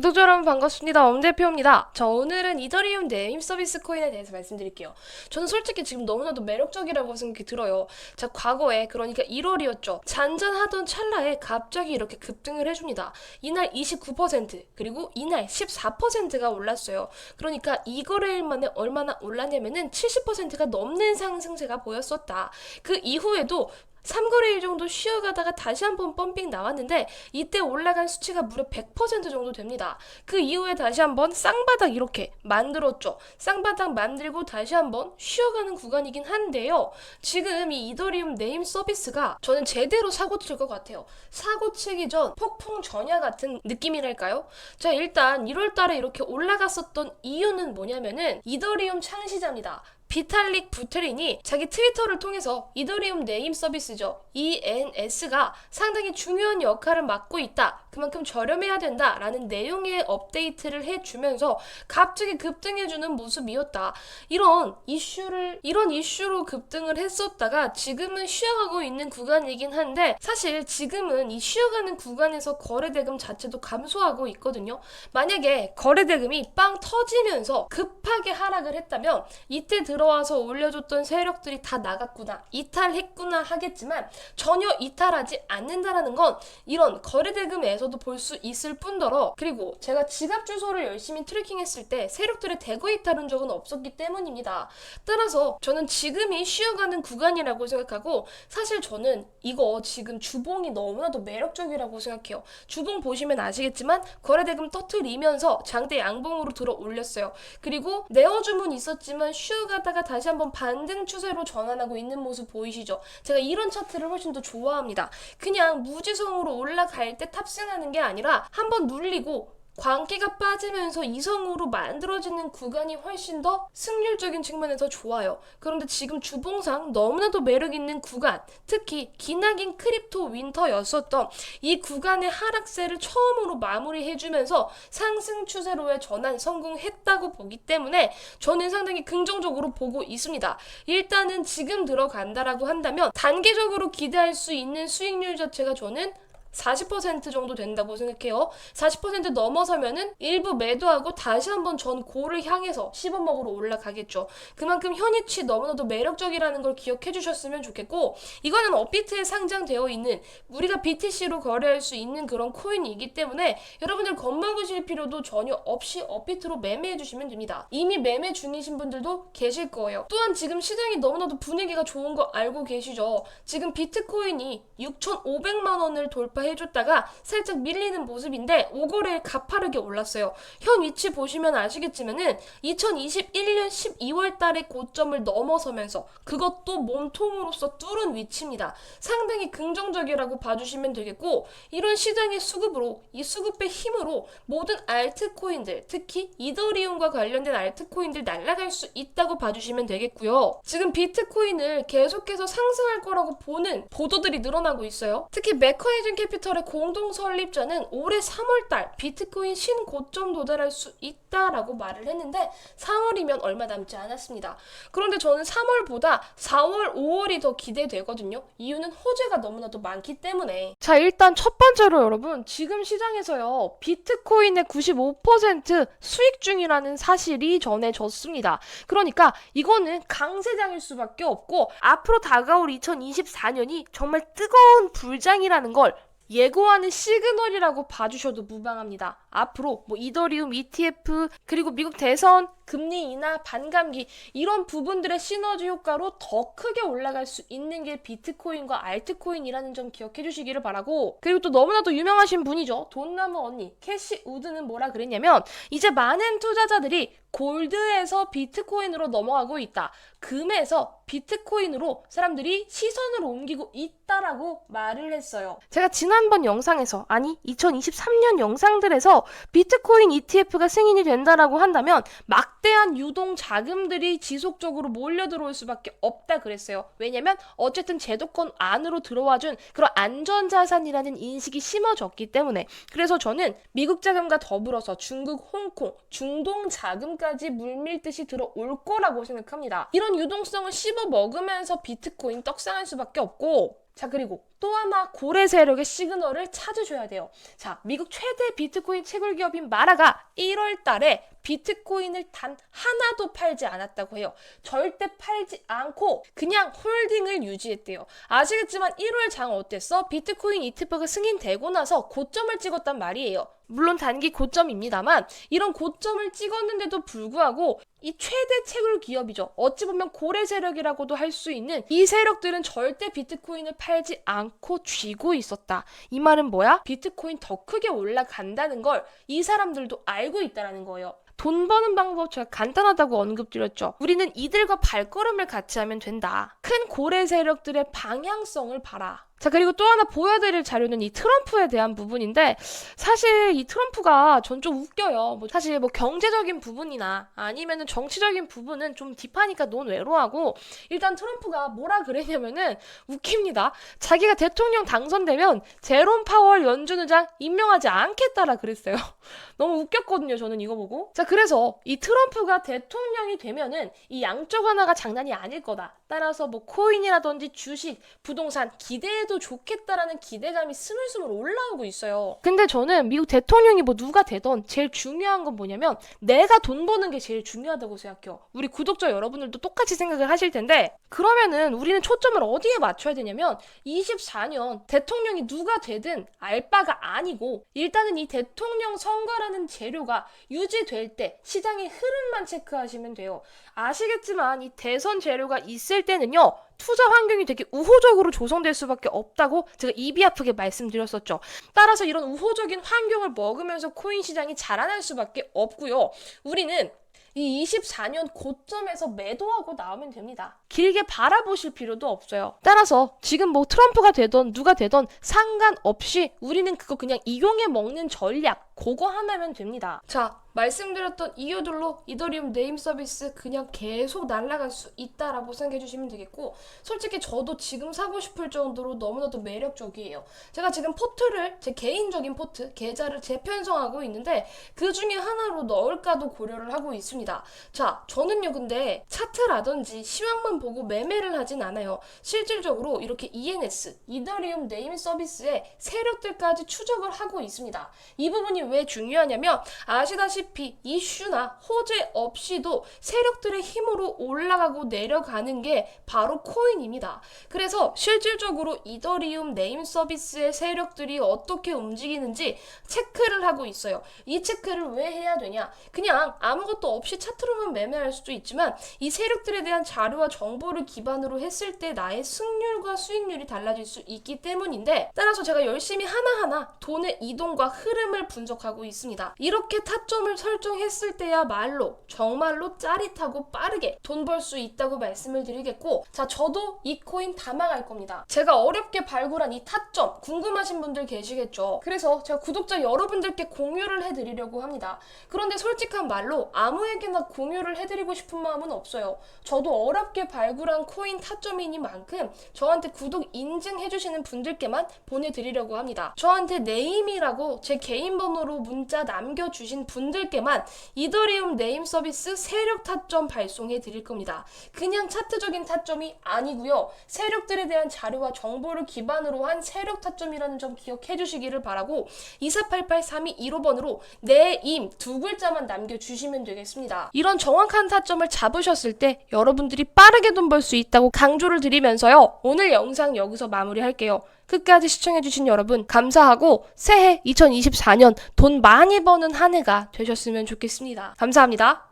구독자 여러분 반갑습니다. 엄대표입니다. 자, 오늘은 이더리움 네임 서비스 코인에 대해서 말씀드릴게요. 저는 솔직히 지금 너무나도 매력적이라고 생각이 들어요. 자, 과거에 그러니까 1월이었죠. 잔잔하던 찰나에 갑자기 이렇게 급등을 해줍니다. 이날 29% 그리고 이날 14%가 올랐어요. 그러니까 이 거래일 만에 얼마나 올랐냐면은 70%가 넘는 상승세가 보였었다. 그 이후에도 3거래일 정도 쉬어가다가 다시 한번 펌핑 나왔는데 이때 올라간 수치가 무려 100% 정도 됩니다. 그 이후에 다시 한번 쌍바닥 이렇게 만들었죠. 쌍바닥 만들고 다시 한번 쉬어가는 구간이긴 한데요. 지금 이 이더리움 네임 서비스가 저는 제대로 사고 칠 것 같아요. 사고 치기 전 폭풍 전야 같은 느낌이랄까요? 자, 일단 1월 달에 이렇게 올라갔었던 이유는 뭐냐면은 이더리움 창시자입니다. 비탈릭 부테린이 자기 트위터를 통해서 이더리움 네임 서비스죠. ENS가 상당히 중요한 역할을 맡고 있다. 그만큼 저렴해야 된다 라는 내용의 업데이트를 해주면서 갑자기 급등해주는 모습이었다. 이런 이슈를 이런 이슈로 급등을 했었다가 지금은 쉬어가고 있는 구간이긴 한데 사실 지금은 이 쉬어가는 구간에서 거래대금 자체도 감소하고 있거든요. 만약에 거래대금이 빵 터지면서 급하게 하락을 했다면 이때 들어 와서 올려줬던 세력들이 다 나갔구나 이탈했구나 하겠지만 전혀 이탈하지 않는다라는 건 이런 거래대금에서도 볼 수 있을 뿐더러 그리고 제가 지갑 주소를 열심히 트래킹했을 때 세력들의 대거 이탈한 적은 없었기 때문입니다. 따라서 저는 지금이 쉬어가는 구간이라고 생각하고 사실 저는 이거 지금 주봉이 너무나도 매력적이라고 생각해요. 주봉 보시면 아시겠지만 거래대금 터트리면서 장대 양봉으로 들어 올렸어요. 그리고 네어 주문 있었지만 쉬어가다 가 다시 한번 반등 추세로 전환하고 있는 모습 보이시죠? 제가 이런 차트를 훨씬 더 좋아합니다. 그냥 무지성으로 올라갈 때 탑승하는 게 아니라 한번 눌리고 광기가 빠지면서 이성으로 만들어지는 구간이 훨씬 더 승률적인 측면에서 좋아요. 그런데 지금 주봉상 너무나도 매력 있는 구간, 특히 기나긴 크립토 윈터였었던 이 구간의 하락세를 처음으로 마무리해주면서 상승 추세로의 전환 성공했다고 보기 때문에 저는 상당히 긍정적으로 보고 있습니다. 일단은 지금 들어간다라고 한다면 단계적으로 기대할 수 있는 수익률 자체가 저는 40% 정도 된다고 생각해요. 40% 넘어서면은 일부 매도하고 다시 한번 전 고를 향해서 씹어먹으러 올라가겠죠. 그만큼 현이치 너무나도 매력적이라는 걸 기억해 주셨으면 좋겠고 이거는 업비트에 상장되어 있는 우리가 BTC로 거래할 수 있는 그런 코인이기 때문에 여러분들 겁먹으실 필요도 전혀 없이 업비트로 매매해 주시면 됩니다. 이미 매매 중이신 분들도 계실 거예요. 또한 지금 시장이 너무나도 분위기가 좋은 거 알고 계시죠? 지금 비트코인이 6,500만 원을 돌파 해줬다가 살짝 밀리는 모습인데 5거래일 가파르게 올랐어요. 현 위치 보시면 아시겠지만은 2021년 12월 달의 고점을 넘어서면서 그것도 몸통으로서 뚫은 위치입니다. 상당히 긍정적이라고 봐주시면 되겠고 이런 시장의 수급으로 이 수급의 힘으로 모든 알트코인들 특히 이더리움과 관련된 알트코인들 날아갈 수 있다고 봐주시면 되겠고요. 지금 비트코인을 계속해서 상승할 거라고 보는 보도들이 늘어나고 있어요. 특히 메커니즘 캐피털의 공동 설립자는 올해 3월달 비트코인 신고점 도달할 수 있다라고 말을 했는데 3월이면 얼마 남지 않았습니다. 그런데 저는 3월보다 4월, 5월이 더 기대되거든요. 이유는 호재가 너무나도 많기 때문에. 자, 일단 첫 번째로 여러분, 지금 시장에서요, 비트코인의 95% 수익 중이라는 사실이 전해졌습니다. 그러니까 이거는 강세장일 수밖에 없고, 앞으로 다가올 2024년이 정말 뜨거운 불장이라는 걸 예고하는 시그널이라고 봐주셔도 무방합니다. 앞으로 뭐 이더리움 ETF 그리고 미국 대선 금리 인하 반감기 이런 부분들의 시너지 효과로 더 크게 올라갈 수 있는 게 비트코인과 알트코인이라는 점 기억해 주시기를 바라고 그리고 또 너무나도 유명하신 분이죠. 돈나무 언니 캐시 우드는 뭐라 그랬냐면 이제 많은 투자자들이 골드에서 비트코인으로 넘어가고 있다. 금에서 비트코인으로 사람들이 시선을 옮기고 있다라고 말을 했어요. 제가 지난번 영상에서 아니 2023년 영상들에서 비트코인 ETF가 승인이 된다라고 한다면 막 대한 유동 자금들이 지속적으로 몰려 들어올 수밖에 없다 그랬어요. 왜냐면 어쨌든 제도권 안으로 들어와준 그런 안전 자산이라는 인식이 심어졌기 때문에 그래서 저는 미국 자금과 더불어서 중국, 홍콩, 중동 자금까지 물밀듯이 들어올 거라고 생각합니다. 이런 유동성을 씹어 먹으면서 비트코인 떡상할 수밖에 없고 자 그리고 또 하나 고래 세력의 시그널을 찾으셔야 돼요. 자, 미국 최대 비트코인 채굴 기업인 마라가 1월 달에 비트코인을 단 하나도 팔지 않았다고 해요. 절대 팔지 않고 그냥 홀딩을 유지했대요. 아시겠지만 1월 장 어땠어? 비트코인 ETF가 승인되고 나서 고점을 찍었단 말이에요. 물론 단기 고점입니다만 이런 고점을 찍었는데도 불구하고 이 최대 채굴 기업이죠. 어찌 보면 고래 세력이라고도 할 수 있는 이 세력들은 절대 비트코인을 팔지 않고 쥐고 있었다. 이 말은 뭐야? 비트코인 더 크게 올라간다는 걸 이 사람들도 알고 있다라는 거예요. 돈 버는 방법 제가 간단하다고 언급드렸죠. 우리는 이들과 발걸음을 같이 하면 된다. 큰 고래 세력들의 방향성을 봐라. 자, 그리고 또 하나 보여드릴 자료는 이 트럼프에 대한 부분인데, 사실 이 트럼프가 전 좀 웃겨요. 뭐 사실 뭐 경제적인 부분이나 아니면은 정치적인 부분은 좀 딥하니까 논 외로하고, 일단 트럼프가 뭐라 그랬냐면은 웃깁니다. 자기가 대통령 당선되면 제롬 파월 연준 의장 임명하지 않겠다라 그랬어요. 너무 웃겼거든요. 저는 이거 보고. 자, 그래서 이 트럼프가 대통령이 되면은 이 양쪽 하나가 장난이 아닐 거다. 따라서 뭐 코인이라든지 주식, 부동산 기대해도 좋겠다라는 기대감이 스물스물 올라오고 있어요. 근데 저는 미국 대통령이 뭐 누가 되던 제일 중요한 건 뭐냐면 내가 돈 버는 게 제일 중요하다고 생각해요. 우리 구독자 여러분들도 똑같이 생각을 하실 텐데 그러면은 우리는 초점을 어디에 맞춰야 되냐면 24년 대통령이 누가 되든 알 바가 아니고 일단은 이 대통령 선거라는 재료가 유지될 때 시장의 흐름만 체크하시면 돼요. 아시겠지만 이 대선 재료가 있을 때는요. 투자 환경이 되게 우호적으로 조성될 수밖에 없다고 제가 입이 아프게 말씀드렸었죠. 따라서 이런 우호적인 환경을 먹으면서 코인 시장이 자라날 수밖에 없고요. 우리는 이 24년 고점에서 매도하고 나오면 됩니다. 길게 바라보실 필요도 없어요. 따라서 지금 뭐 트럼프가 되던 누가 되던 상관없이 우리는 그거 그냥 이용해 먹는 전략 그거 하나면 됩니다. 자, 말씀드렸던 이유들로 이더리움 네임 서비스 그냥 계속 날아갈 수 있다라고 생각해 주시면 되겠고 솔직히 저도 지금 사고 싶을 정도로 너무나도 매력적이에요. 제가 지금 포트를 제 개인적인 포트 계좌를 재편성하고 있는데 그 중에 하나로 넣을까도 고려를 하고 있습니다. 자, 저는요 근데 차트라든지 시황만 보고 매매를 하진 않아요. 실질적으로 이렇게 ENS 이더리움 네임 서비스의 세력들까지 추적을 하고 있습니다. 이 부분이 왜 중요하냐면 아시다시피 이슈나 호재 없이도 세력들의 힘으로 올라가고 내려가는 게 바로 코인입니다. 그래서 실질적으로 이더리움 네임 서비스의 세력들이 어떻게 움직이는지 체크를 하고 있어요. 이 체크를 왜 해야 되냐? 그냥 아무것도 없이 차트로만 매매할 수도 있지만 이 세력들에 대한 자료와 정보를 기반으로 했을 때 나의 승률과 수익률이 달라질 수 있기 때문인데 따라서 제가 열심히 하나하나 돈의 이동과 흐름을 분석하고 있습니다. 이렇게 타점을 설정했을 때야 말로 정말로 짜릿하고 빠르게 돈 벌 수 있다고 말씀을 드리겠고 자 저도 이 코인 담아갈 겁니다. 제가 어렵게 발굴한 이 타점 궁금하신 분들 계시겠죠. 그래서 제가 구독자 여러분들께 공유를 해드리려고 합니다. 그런데 솔직한 말로 아무에게나 공유를 해드리고 싶은 마음은 없어요. 저도 어렵게 발굴한 코인 타점이니만큼 저한테 구독 인증해주시는 분들께만 보내드리려고 합니다. 저한테 네임이라고 제 개인 번호로 문자 남겨주신 분들 께만 이더리움 네임 서비스 세력 타점 발송해 드릴 겁니다. 그냥 차트적인 타점이 아니고요. 세력들에 대한 자료와 정보를 기반으로 한 세력 타점이라는 점 기억해 주시기를 바라고 24883215번으로 네임 두 글자만 남겨 주시면 되겠습니다. 이런 정확한 타점을 잡으셨을 때 여러분들이 빠르게 돈 벌 수 있다고 강조를 드리면서요. 오늘 영상 여기서 마무리할게요. 끝까지 시청해주신 여러분 감사하고 새해 2024년 돈 많이 버는 한 해가 되 셨으면 좋겠습니다. 감사합니다.